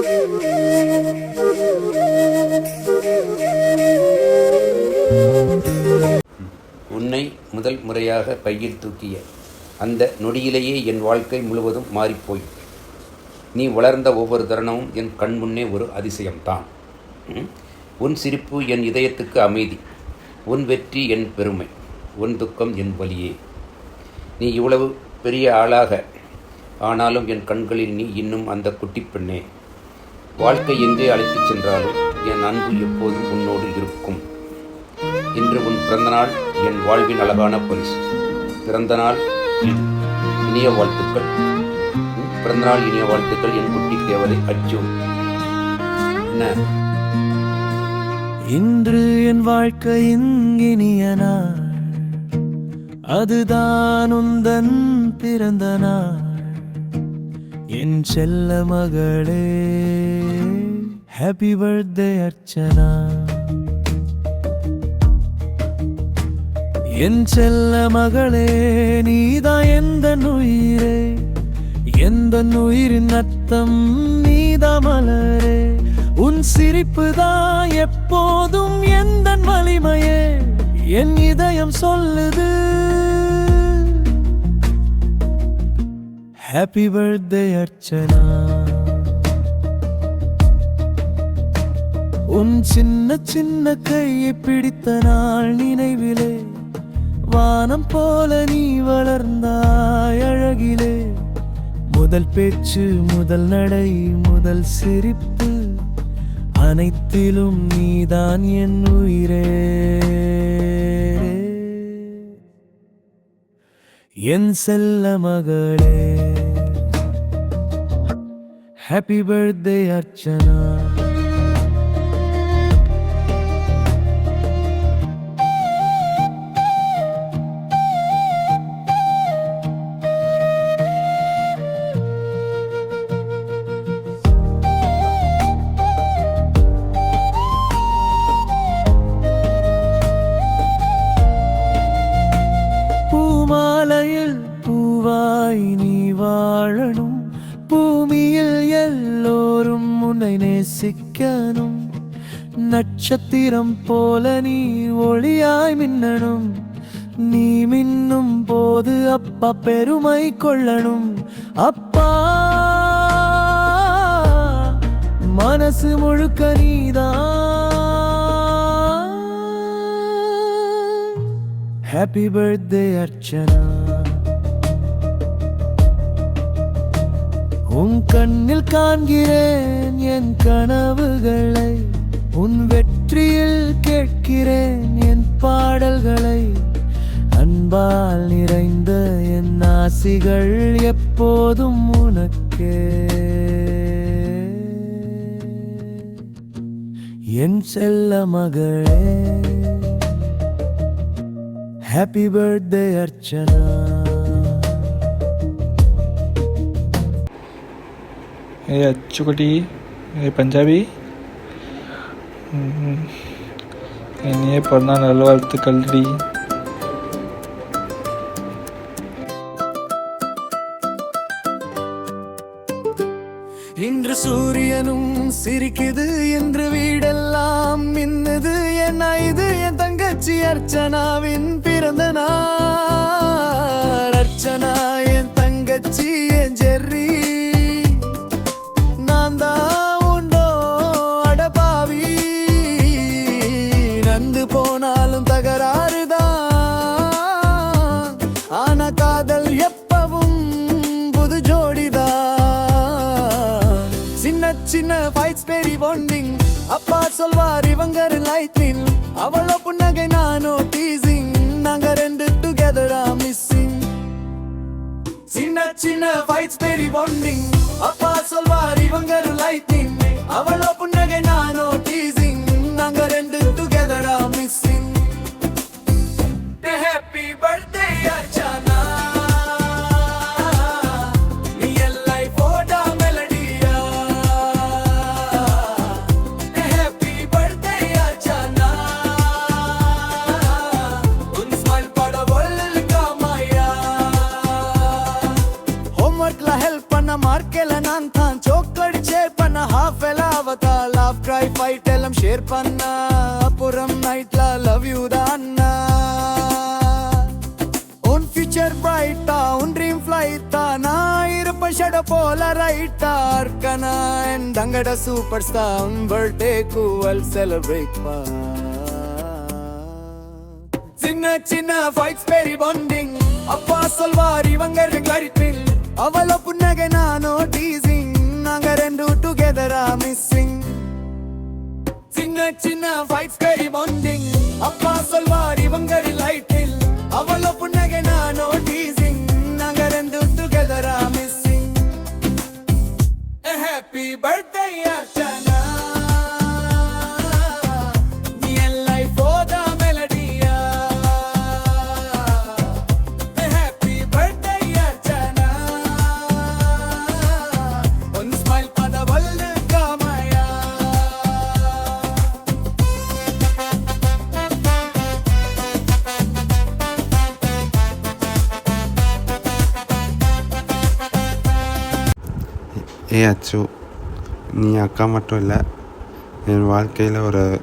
உன்னை முதல் முறையாக பையில் தூக்கிய அந்த நொடியிலேயே என் வாழ்க்கை முழுவதும் மாறிப்போய். நீ வளர்ந்த ஒவ்வொரு தருணமும் என் கண் முன்னே ஒரு அதிசயம்தான். உன் சிரிப்பு என் இதயத்துக்கு அமைதி. உன் வெற்றி என் பெருமை. உன் துக்கம் என் வலியே. நீ இவ்வளவு பெரிய ஆளாக. ஆனாலும் என் கண்களில் நீ இன்னும் அந்த குட்டிப் பெண்ணே. வாழ்க்கை எங்கே அழைத்துச் சென்றாலும் என் அன்பு எப்போதும் உன்னோடு இருக்கும். இன்று உன் பிறந்தநாள் என் வாழ்வின் அழகான பரிசு. பிறந்தநாள் இனிய வாழ்த்துக்கள். பிறந்தநாள் இனிய வாழ்த்துக்கள் என் குட்டி தேவதை அச்சு. என்ன? இன்று என் வாழ்க்கையின் இனிய நாள். அதுதான் உந்தன் பிறந்த நாள். என் செல்ல மகளே. ஹாப்பி பர்த்டே அர்ச்சனா என் செல்ல மகளே நீதான் எந்த உயிரே எந்த உயிரின் அர்த்தம் நீதான் மலரே? உன் சிரிப்பு தான் எப்போதும் எந்த வலிமையே? என் இதயம் சொல்லுது. ஹாப்பி பர்த்டே அர்ச்சனா உன் சின்ன சின்ன கையை பிடித்த நாள் நினைவிலே வானம் போல நீ வளர்ந்தாய் அழகிலே. முதல் பேச்சு முதல் நடை முதல் சிரிப்பு அனைத்திலும் நீதான் என் உயிரே. என் செல்ல மகளே ஹாப்பி பர்த்டே அர்ச்சனா. நேசிக்கணும் நட்சத்திரம் போல நீ ஒளியாய் மின்னணும். நீ மின்னும் போது அப்பா பெருமை கொள்ளணும். அப்பா மனசு முழுக்க நீதான் ஹாப்பி பர்த்டே அர்ச்சனா. உன் கண்ணில் காண்கிறேன் என் கனவுகளை உன் வெற்றியில் கேட்கிறேன் என் பாடல்களை. அன்பால் நிறைந்த என் ஆசிகள் எப்போதும் உனக்கே. என் செல்ல மகளே ஹாப்பி பர்த்டே அர்ச்சனா. ये अच्चुकटी ये पंजाबी ये पढ़ना नलवार्थ कलड़ी இன்று சூரியனும் சிரிக்குது என்று வீடெல்லாம் மின்னுது என்ன இது என் தங்கச்சி அர்ச்சனாவி சொல்வார் இவங்க லைட்னிங் அவளோ புன்னகை நானோ டீசிங் நாங்க ரெண்டு டுகெதரா மிஸ்ஸிங் சின்ன சின்ன ஃபைட்ஸ் பெரி பாண்டிங் அப்பா பாய் ஃபைட் எல்லாம் ஷேர் பண்ணா அப்புறம் நைட்ல லவ் யூ தான் உன் ஃபியூச்சர் பிரைட்டா உன் ட்ரீம் ஃபிளைட்டா நான் இருப்ப ஷட போல ரைட்டா இருக்கனா என் தங்கட சூப்பர் ஸ்டார் உன் பர்த்டே கூவல் செலிப்ரேட் பா சின்ன சின்ன ஃபைட்ஸ் பெரி பாண்டிங் அப்பா சொல்வார் இவங்க ரெக்லாரிட்டில் அவளோ புன்னகை நானோ டீசிங் நாங்க ரெண்டு டுகெதரா மிஸ்ஸிங் சின்ன சின்ன ஃபைட்ஸ் பெரி பாண்டிங் அப்பா ஏ அச்சு நீ அக்கா மட்டும் இல்லை என் வாழ்க்கையில் ஒரு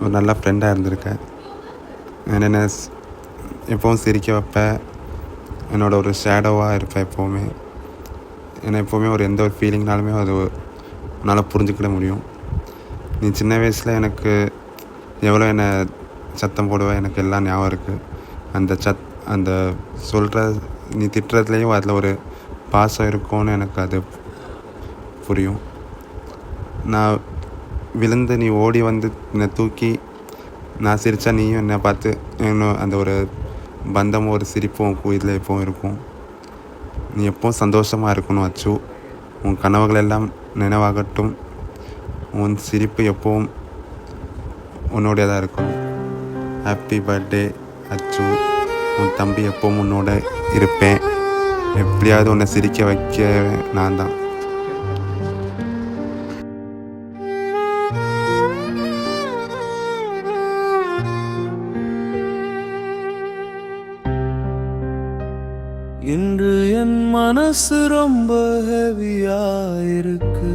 ஒரு நல்ல ஃப்ரெண்டாக இருந்திருக்க. என்னென்ன எப்போவும் சிரிக்க வைப்ப. என்னோட ஒரு ஷேடோவாக இருப்பேன் எப்போவுமே. என்னை எப்போவுமே ஒரு எந்த ஒரு ஃபீலிங்னாலுமே அது உன்னால் புரிஞ்சுக்கிட முடியும். நீ சின்ன வயசில் எனக்கு எவ்வளோ என்னை சத்தம் போடுவ எனக்கு எல்லாம் ஞாபகம் இருக்குது அந்த சத் அந்த சொல்கிற நீ திட்டுறதுலேயும் அதில் ஒரு பாசம் இருக்கும்னு எனக்கு அது புரியும். நான் விழுந்து நீ ஓடி வந்து என்னை தூக்கி நான் சிரித்தா நீயும் என்னை பார்த்து இன்னும் அந்த ஒரு பந்தமும் ஒரு சிரிப்பும் இதில் எப்பவும் இருக்கும். நீ எப்பவும் சந்தோஷமாக இருக்கணும் அச்சு. உன் கனவுகள் எல்லாம் நினைவாகட்டும். உன் சிரிப்பு எப்பவும் உன்னோடையதாக இருக்கணும் ஹாப்பி பர்த்டே அச்சு. உன் தம்பி எப்பவும் உன்னோட இருப்பேன். எப்படியாவது உன்னை சிரிக்க வைக்க நான் தான் மனசு ரொம்ப ஹெவியா இருக்கு.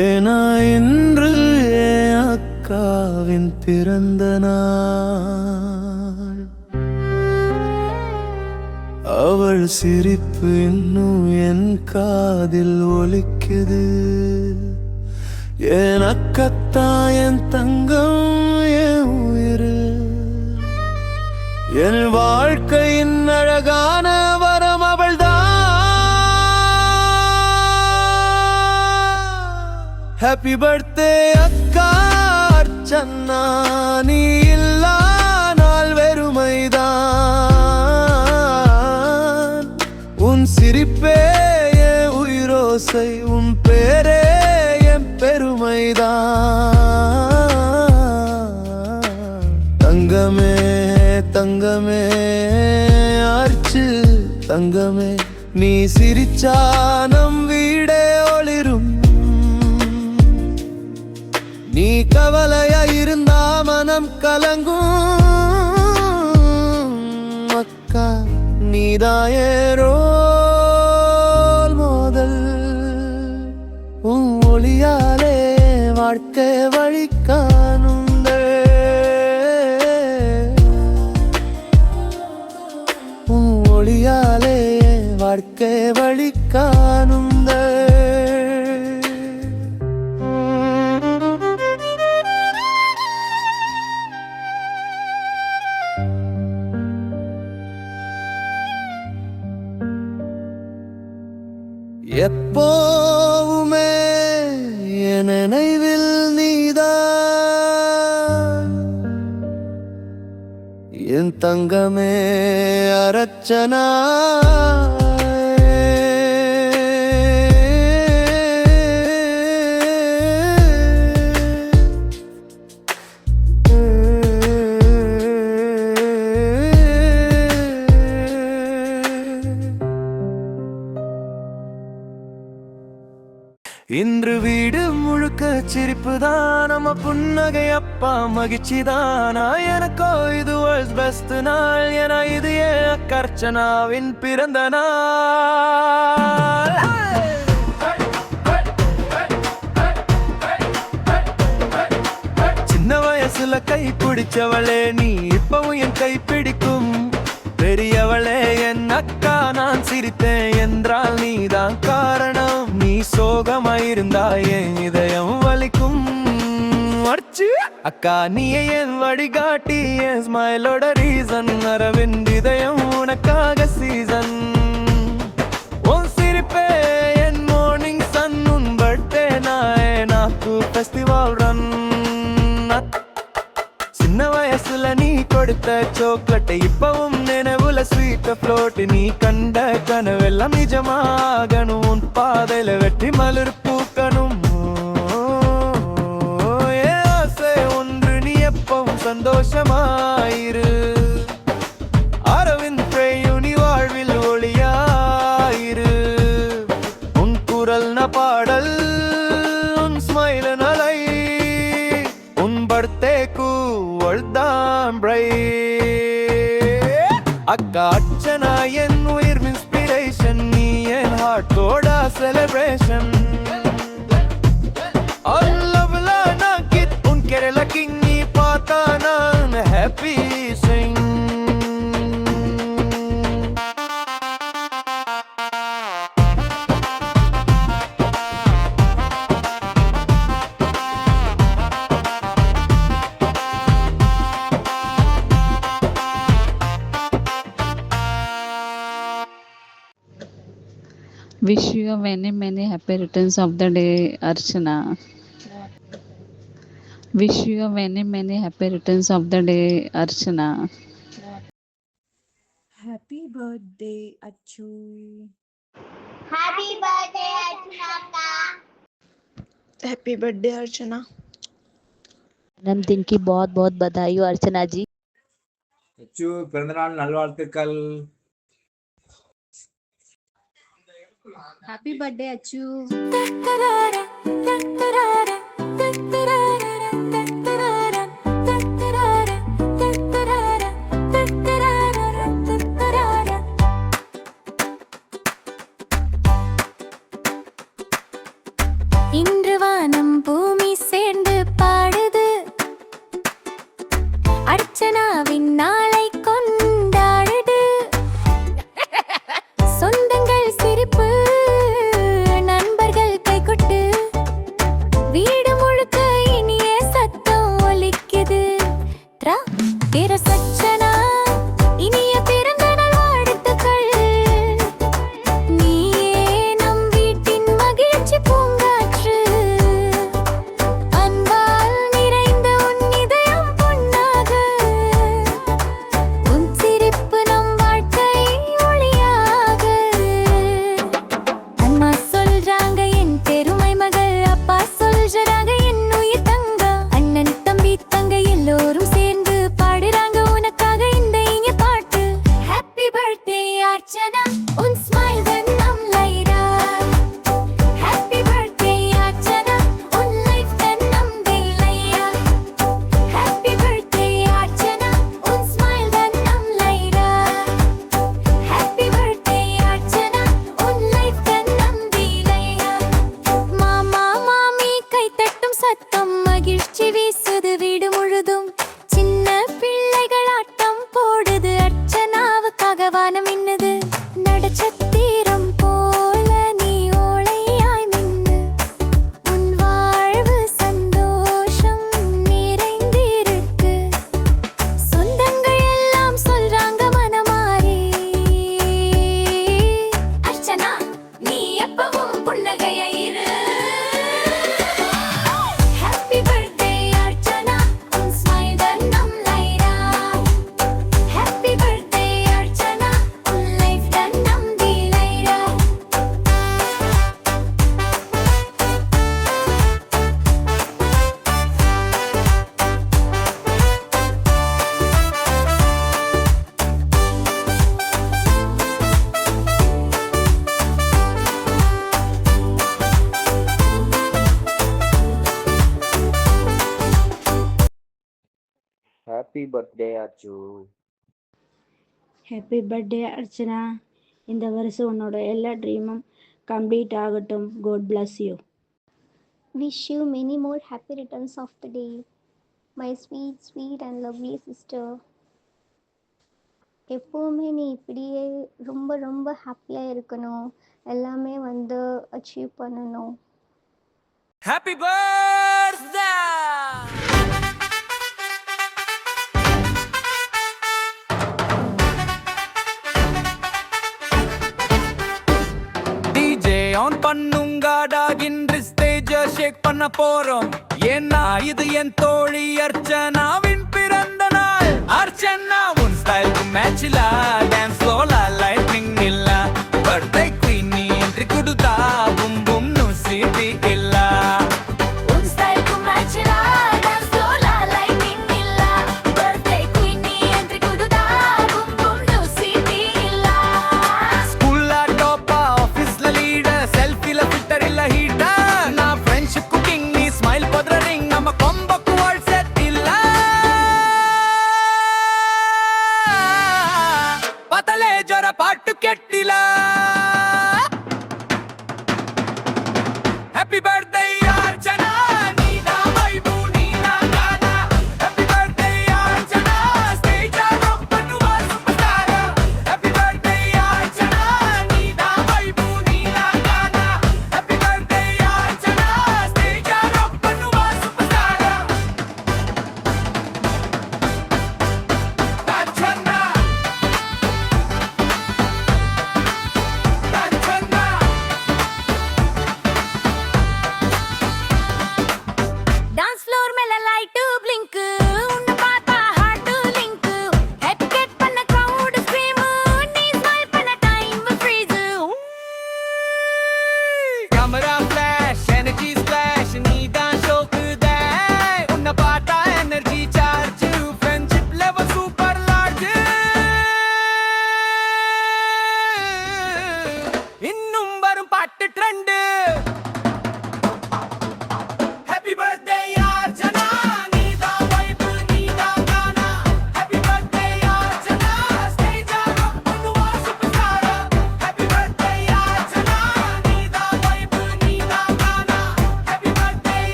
ஏனா இன்று என் அக்காவின் பிறந்த நாள். அவள் சிரிப்பு இன்னும் என் காதில் ஒலிக்குது. என் அக்கத்தா என் தங்கம் என் வாழ்க்கையின் அழகான வரம் அவள் ஹாப்பி பர்த்டே அக்கா. அர்ச்சனா நீ இல்லா நாள் வெறுமைதான். உன் சிரிப்பே உயிரோசை உன் பேரே என் பெருமைதான். தங்கமே தங்கமே ஆர்ச்சு தங்கமே. நீ சிரிச்சா நம் வீடே ஒளிரும். நீ கவலையா இருந்தா மனம் கலங்கும். அக்கா நீதாயே ரோல் ஒளியாலே வாழ்க்கை வழி சிரிப்பு தான் நம்ம புன்னகை அப்பா மகிழ்ச்சி தானா. எனக்கோ இது வேர்ல்ட் பெஸ்ட் நாள் என இது ஏன் கர்ச்சனாவின் பிறந்த நாள். சின்ன வயசுல கை பிடிச்சவளே நீ இப்பவும் என் கை பிடிக்கும். பெரியவளே என் அக்கா நான் சிரித்தேன் என்றால் நீதான் காரணம். நீ சோகமாயிருந்தாயே இத அக்கா நீயே என் வழிகாட்டி என் ஸ்மைலோட ரீசன். அரவிந்த் இதயம் உனக்காக சீசன். உன் சிரிப்பே என் மார்னிங் சன் உன் பர்த்டே நாயே நாக்கு ஃபெஸ்டிவல் ரன் சின்ன வயசுல நீ கொடுத்த சாக்லேட் இப்பவும் நினைவுல ஸ்வீட் ஃப்ளோட் நீ கண்ட கனவெல்லாம் நிஜமாகணும். உன் பாதையில வெற்றி மலர்ப்பு சந்தோஷமாயிரு. அரவிந்த் பிரேயுனி வாழ்வில் ஒளியாயிரு. உன் குரல் ந பாடல் உன் ஸ்மைல் நலை உன் பர்த்தேக்கு ஒழ்தாம் அக்கா அர்ச்சனா என் உயிர் இன்ஸ்பிரேஷன் நீ என் ஹார்ட்டோட செலிப்ரேஷன் அல்ல Wish you many, many happy returns of the day, Archana. Wish you a many, many happy returns of the day, Archana. Happy birthday, Achu. Happy birthday, Archana. Happy birthday, Archana. जन्मदिन की बहुत बहुत बधाई हो अर्चना जी அச்சு பிறந்தநாள் நல்வாழ்த்துக்கள் Happy birthday, Achu. Get a second. Birthday அர்ஜு happy birthday Archana இந்த வருஷம் உன்னோட எல்லா ட்ரீமும் கம்ப்ளீட் ஆகட்டும். God bless you wish you many more happy returns of the day my sweet sweet and lovely sister எப்போவுமே நீ இப்படியே ரொம்ப ரொம்ப ஹாப்பியாக இருக்கணும். எல்லாமே வந்து அச்சீவ் பண்ணணும். ஹாப்பி பர்த் பண்ண போறோம். ஏன்னா இது என் தோழி அர்ச்சனாவின் பிறந்த நாள். அர்ச்சனா உன் ஸ்டைலுக்கு மேட்சிலா